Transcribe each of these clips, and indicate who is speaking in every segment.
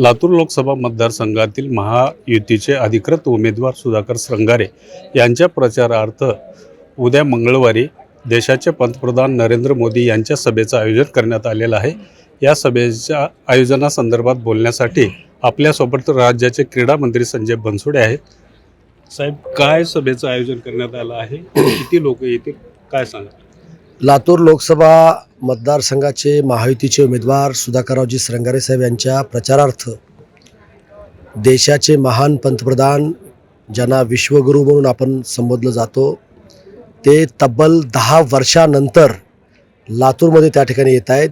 Speaker 1: लातूर लोकसभा मतदारसंघातील महायुतीचे अधिकृत उमेदवार सुधाकर श्रंगारे यांच्या प्रचारार्थ उद्या मंगळवारी देशाचे पंतप्रधान नरेंद्र मोदी यांच्या सभेचं आयोजन करण्यात आलेलं आहे. या सभेच्या आयोजनासंदर्भात बोलण्यासाठी आपल्यासोबत राज्याचे क्रीडा मंत्री संजय बनसोडे आहेत. साहेब काय सभेचं आयोजन करण्यात आलं आहे? किती लोक येतील? काय सांगा
Speaker 2: लातूर लोकसभा मतदारसंघाचे महायुतीचे उमेदवार सुधाकररावजी सरंगारे साहेब यांच्या प्रचारार्थ देशाचे महान पंतप्रधान ज्यांना विश्वगुरू म्हणून आपण संबोधलं जातो ते तब्बल दहा वर्षानंतर लातूरमध्ये त्या ठिकाणी येत आहेत.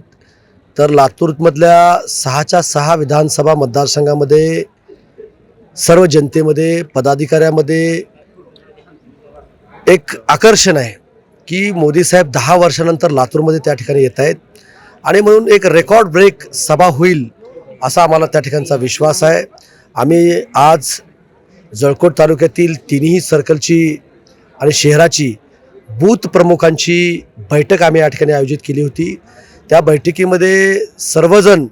Speaker 2: तर लातूरमधल्या सहाच्या सहा विधानसभा मतदारसंघामध्ये सर्व जनतेमध्ये पदाधिकाऱ्यामध्ये एक आकर्षण आहे. की मोदी साहेब दहा वर्षानंतर लातूरमध्ये त्या ठिकाणी येत आहेत. आणि म्हणून एक रेकॉर्ड ब्रेक सभा होईल असा आम्हाला त्या ठिकाणचा विश्वास आहे. आम्ही आज जळकोट तालुक्यातील तिन्ही सर्कलची आणि शहराची बूथ प्रमुखांची बैठक आम्ही या ठिकाणी आयोजित केली होती. त्या बैठकीमध्ये सर्वजण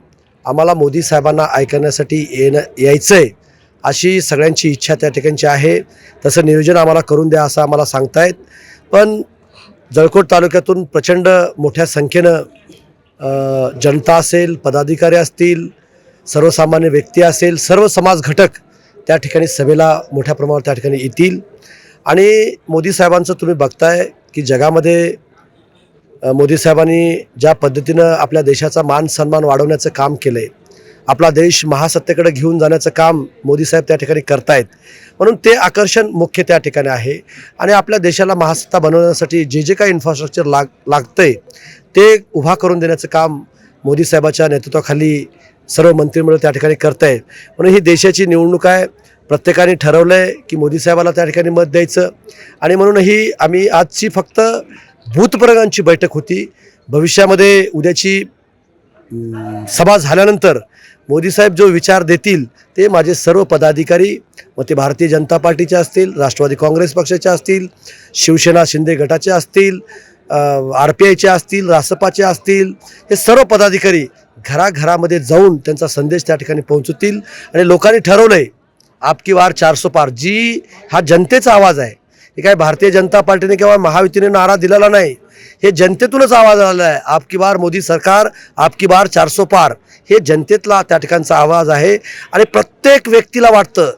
Speaker 2: आम्हाला मोदी साहेबांना ऐकण्यासाठी येणं यायचं आहे अशी सगळ्यांची इच्छा त्या ठिकाणची आहे. तसं नियोजन आम्हाला करून द्या असं आम्हाला सांगतायत. पण जळकोट तालुक्यातून प्रचंड मोठ्या संख्येनं जनता असेल पदाधिकारी असतील सर्वसामान्य व्यक्ती असेल सर्व समाज घटक त्या ठिकाणी सभेला मोठ्या प्रमाणावर त्या ठिकाणी येतील. आणि मोदी साहेबांचं तुम्ही बघताय की जगामध्ये मोदी साहेबांनी ज्या पद्धतीनं आपल्या देशाचा मान सन्मान वाढवण्याचं काम केलं आहे आपला देश महासत्तेकडे घेऊन जाण्याचं काम मोदी साहेब त्या ठिकाणी करतायत. म्हणून ते आकर्षण मुख्य त्या ठिकाणी आहे. आणि आपल्या देशाला महासत्ता बनवण्यासाठी जे जे काही इन्फ्रास्ट्रक्चर लाग लागतंय ते उभा करून देण्याचं काम मोदी साहेबाच्या नेतृत्वाखाली सर्व मंत्रिमंडळ त्या ठिकाणी करत आहे म्हणून ही देशाची निवडणूक आहे. प्रत्येकाने ठरवलं आहे की मोदी साहेबाला त्या ठिकाणी मत द्यायचं. आणि म्हणून ही आम्ही आजची फक्त भूतप्रगांची बैठक होती. भविष्यामध्ये उद्याची सभा झाल्यानंतर मोदी साहेब जो विचार देतील ते माझे सर्व पदाधिकारी मग ते भारतीय जनता पार्टीचे असतील राष्ट्रवादी काँग्रेस पक्षाचे असतील शिवसेना शिंदे गटाचे असतील आर पी आयचे असतील रासपाचे असतील हे सर्व पदाधिकारी घराघरामध्ये जाऊन त्यांचा संदेश त्या ठिकाणी पोहोचवतील आणि लोकांनी ठरवलं आहे आपकी वार चारसो पार. जी हा जनतेचा आवाज आहे हे काय भारतीय जनता पार्टीने किंवा महायुतीने नारा दिलेला नाही. हे जनतेतूनच आवाज आलेला आहे आपकी बार मोदी सरकार आपकी बार चारसो पार. हे जनतेतला त्या ठिकाणचा आवाज आहे. आणि प्रत्येक व्यक्तीला वाटतं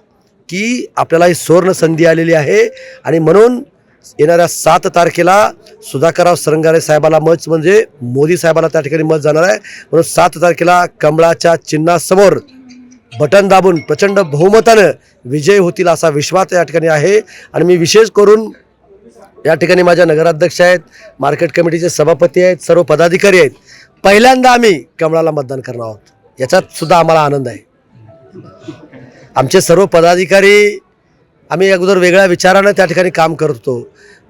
Speaker 2: की आपल्याला ही सुवर्ण संधी आलेली आहे. आणि म्हणून येणाऱ्या सात तारखेला सुधाकरराव सरंगारे साहेबाला मत म्हणजे मोदी साहेबाला त्या ठिकाणी मत जाणार आहे. म्हणून सात तारखेला कमळाच्या चिन्हासमोर बटन दाबून प्रचंड बहुमतानं विजय होतील असा विश्वास या ठिकाणी आहे. आणि मी विशेष करून या ठिकाणी माझ्या नगराध्यक्ष आहेत मार्केट कमिटीचे सभापती आहेत सर्व पदाधिकारी आहेत. पहिल्यांदा आम्ही कमळाला मतदान करणार आहोत. याच्यात सुद्धा आम्हाला आनंद आहे. आमचे सर्व पदाधिकारी आम्ही अगोदर वेगळ्या विचारानं त्या ठिकाणी काम करतो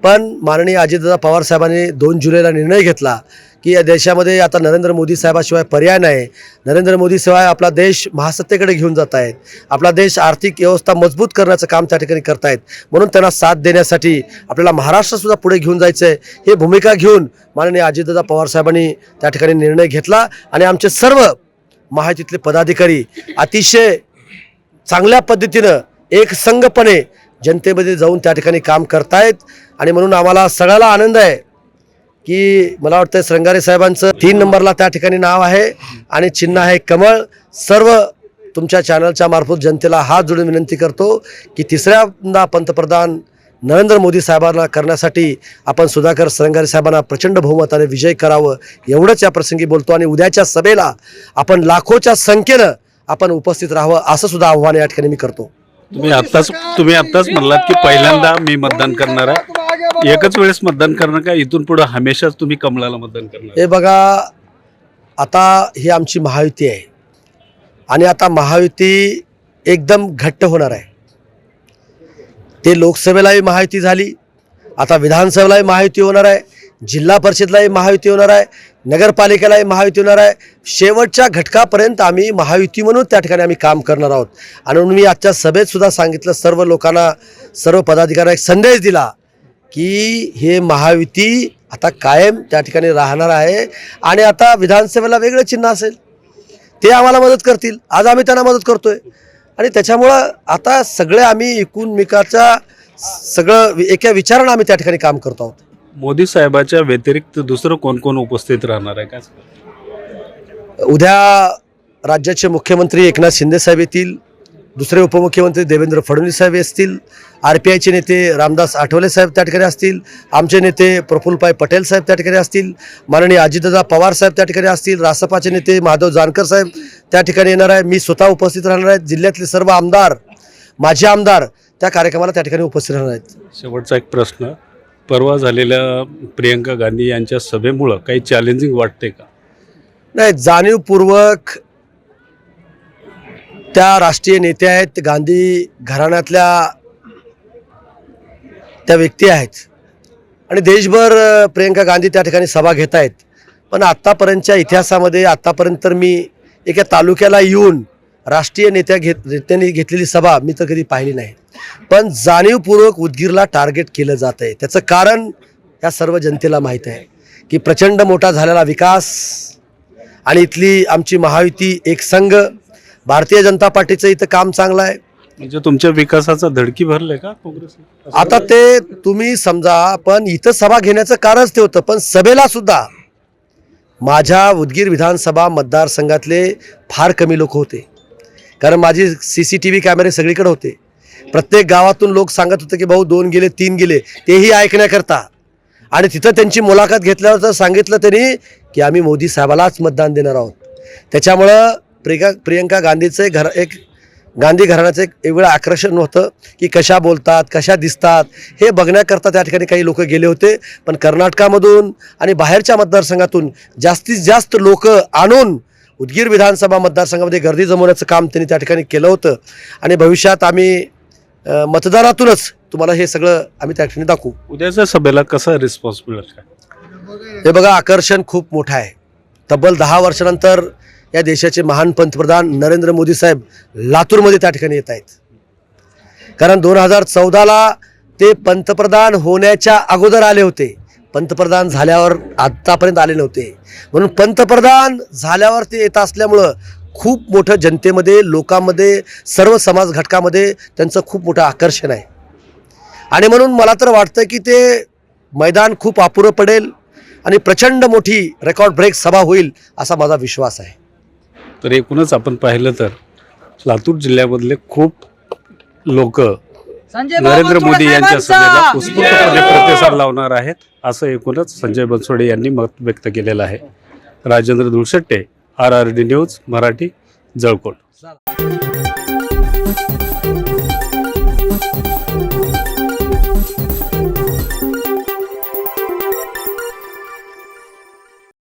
Speaker 2: पण माननीय अजितदादा पवार साहेबांनी दोन जुलैला निर्णय घेतला. की या देशामध्ये आता नरेंद्र मोदी साहेबाशिवाय पर्याय नाही. नरेंद्र मोदी शिवाय आपला देश महासत्तेकडे घेऊन जात आहेत. आपला देश आर्थिक व्यवस्था मजबूत करण्याचं काम त्या ठिकाणी करतायत म्हणून त्यांना साथ देण्यासाठी आपल्याला महाराष्ट्रसुद्धा पुढे घेऊन जायचं आहे ही भूमिका घेऊन माननीय अजितदादा पवार साहेबांनी त्या ठिकाणी निर्णय घेतला आणि आमचे सर्व महायुतीतले पदाधिकारी अतिशय चांगल्या पद्धतीनं एकसंगपणे जनतेमध्ये जाऊन त्या ठिकाणी काम करतायत. आणि म्हणून आम्हाला सगळ्याला आनंद आहे. की मला वाटतं श्रंगारे साहेबांचं तीन नंबरला त्या ठिकाणी नाव आहे आणि चिन्ह आहे कमळ. सर्व तुमच्या चॅनलच्या मार्फत जनतेला हात जोडून विनंती करतो की तिसऱ्यांदा पंतप्रधान नरेंद्र मोदी साहेबांना करण्यासाठी आपण सुधाकर सरंगारे साहेबांना प्रचंड बहुमताने विजय करावं एवढंच या प्रसंगी बोलतो आणि उद्याच्या सभेला आपण लाखोच्या संख्येनं आपण उपस्थित राहावं असं सुद्धा आव्हान या ठिकाणी मी करतो.
Speaker 1: तुम्ही आत्ताच तुम्ही आत्ताच म्हणलात की पहिल्यांदा मी मतदान करणार आहे. एकच वेळेस मतदान करणार का? इथून पुढे हमेशाच तुम्ही कमळाला मतदान करणार?
Speaker 2: हे बघा आता ही आमची महायुती आहे. आणि आता महायुती एकदम घट्ट होणार आहे. ते लोकसभेलाही महायुती झाली आता विधानसभेलाही महायुती होणार आहे जिल्हा परिषदलाही महायुती होणार आहे नगरपालिकेलाही महायुती होणार आहे. शेवटच्या घटकापर्यंत आम्ही महायुती म्हणून त्या ठिकाणी आम्ही काम करणार आहोत. आणि म्हणून मी आजच्या सभेत सुद्धा सांगितलं सर्व लोकांना सर्व पदाधिकाऱ्यांना एक संदेश दिला की हे महायुती आता कायम त्या ठिकाणी राहणार आहे आणि आता विधानसभेला वेगळं चिन्ह असेल. ते आम्हाला मदत करतील. आज आम्ही त्यांना मदत करतोय. आणि त्याच्यामुळं आता सगळे आम्ही एकूणमेकाच्या सगळं एका विचारानं आम्ही त्या ठिकाणी काम करतो आहोत.
Speaker 1: मोदी साहेबाच्या व्यतिरिक्त दुसरं कोण कोण उपस्थित राहणार आहे? काय
Speaker 2: उद्या राज्याचे मुख्यमंत्री एकनाथ शिंदे साहेब येतील. दुसरे उपमुख्यमंत्री देवेंद्र फडणवीस साहेब असतील आर पी आयचे नेते रामदास आठवले साहेब त्या ठिकाणी असतील आमचे नेते प्रफुल्लभाई पटेल साहेब त्या ठिकाणी असतील माननीय अजितदादा पवार साहेब त्या ठिकाणी असतील रासपाचे नेते माधव जानकर साहेब त्या ठिकाणी येणार आहे. मी स्वतः उपस्थित राहणार आहे. जिल्ह्यातले सर्व आमदार माजी आमदार त्या कार्यक्रमाला त्या ठिकाणी उपस्थित राहणार आहेत.
Speaker 1: शेवटचा एक प्रश्न. परवा झालेल्या प्रियंका गांधी यांच्या सभेमुळं काही चॅलेंजिंग वाटते का?
Speaker 2: नाही जाणीवपूर्वक त्या राष्ट्रीय नेत्या आहेत गांधी घराण्यातल्या त्या व्यक्ती आहेत. आणि देशभर प्रियंका गांधी त्या ठिकाणी सभा घेत आहेत. पण आत्तापर्यंतच्या इतिहासामध्ये आत्तापर्यंत तर मी एका तालुक्याला येऊन राष्ट्रीय नेत्या घेत नेत्यांनी घेतलेली सभा मी तर कधी पाहिली नाही. पण जाणीवपूर्वक उदगीरला टार्गेट केलं जात आहे. त्याचं कारण या सर्व जनतेला माहीत आहे की प्रचंड मोठा झालेला विकास आणि इथली आमची महायुती एक संघ भारतीय जनता पार्टीचं इथं काम चांगलं आहे.
Speaker 1: म्हणजे तुमच्या विकासाचा धडकी भरले का काँग्रेस?
Speaker 2: आता ते तुम्ही समजा पण इथं सभा घेण्याचं कारणच ते होतं. पण सभेला सुद्धा माझ्या उदगीर विधानसभा मतदारसंघातले फार कमी लोक होते. कारण माझी सी सी टी व्ही कॅमेरे सगळीकडे होते. प्रत्येक गावातून लोक सांगत होते की भाऊ दोन गेले तीन गेले. तेही ऐकण्याकरता. आणि तिथं त्यांची मुलाखत घेतल्यावर तर सांगितलं त्यांनी की आम्ही मोदी साहेबालाच मतदान देणार आहोत. त्याच्यामुळं प्रियंका प्रियंका गांधीचं घर एक गांधी घराण्याचं एक वेगळं आकर्षण होतं की कशा बोलतात कशा दिसतात हे बघण्याकरता त्या ठिकाणी काही लोक गेले होते. पण कर्नाटकामधून आणि बाहेरच्या मतदारसंघातून जास्तीत जास्त लोक आणून उदगीर विधानसभा मतदारसंघामध्ये गर्दी जमवण्याचं काम त्यांनी त्या ठिकाणी केलं होतं. आणि भविष्यात आम्ही मतदानातूनच तुम्हाला हे सगळं आम्ही त्या ठिकाणी दाखवू.
Speaker 1: उद्याच्या सभेला कसा रिस्पॉन्स मिळेल
Speaker 2: हे बघा आकर्षण खूप मोठं आहे. तब्बल दहा वर्षानंतर या देशाचे महान पंतप्रधान नरेंद्र मोदी साहेब लातूरमध्ये त्या ठिकाणी येत आहेत. कारण दोन हजार चौदाला ते पंतप्रधान होण्याच्या अगोदर आले होते. पंतप्रधान झाल्यावर आत्तापर्यंत आले नव्हते म्हणून पंतप्रधान झाल्यावर ते येत असल्यामुळं खूप मोठं जनतेमध्ये लोकांमध्ये सर्व समाज घटकामध्ये त्यांचं खूप मोठं आकर्षण आहे. आणि म्हणून मला तर वाटतं की ते मैदान खूप अपुरं पडेल आणि प्रचंड मोठी रेकॉर्ड ब्रेक सभा होईल असा माझा विश्वास आहे.
Speaker 1: तर एकूणच आपण पाहिलं तर लातूर जिल्ह्यामधले खूप लोक नरेंद्र मोदी यांच्या सभेला उत्स्फूर्तपणे प्रतिसाद लावणार आहेत. असं एकूणच संजय बनसोडे यांनी मत व्यक्त केलेलं आहे. Rajendra Dhulshette R R D news Marathi Jalkot.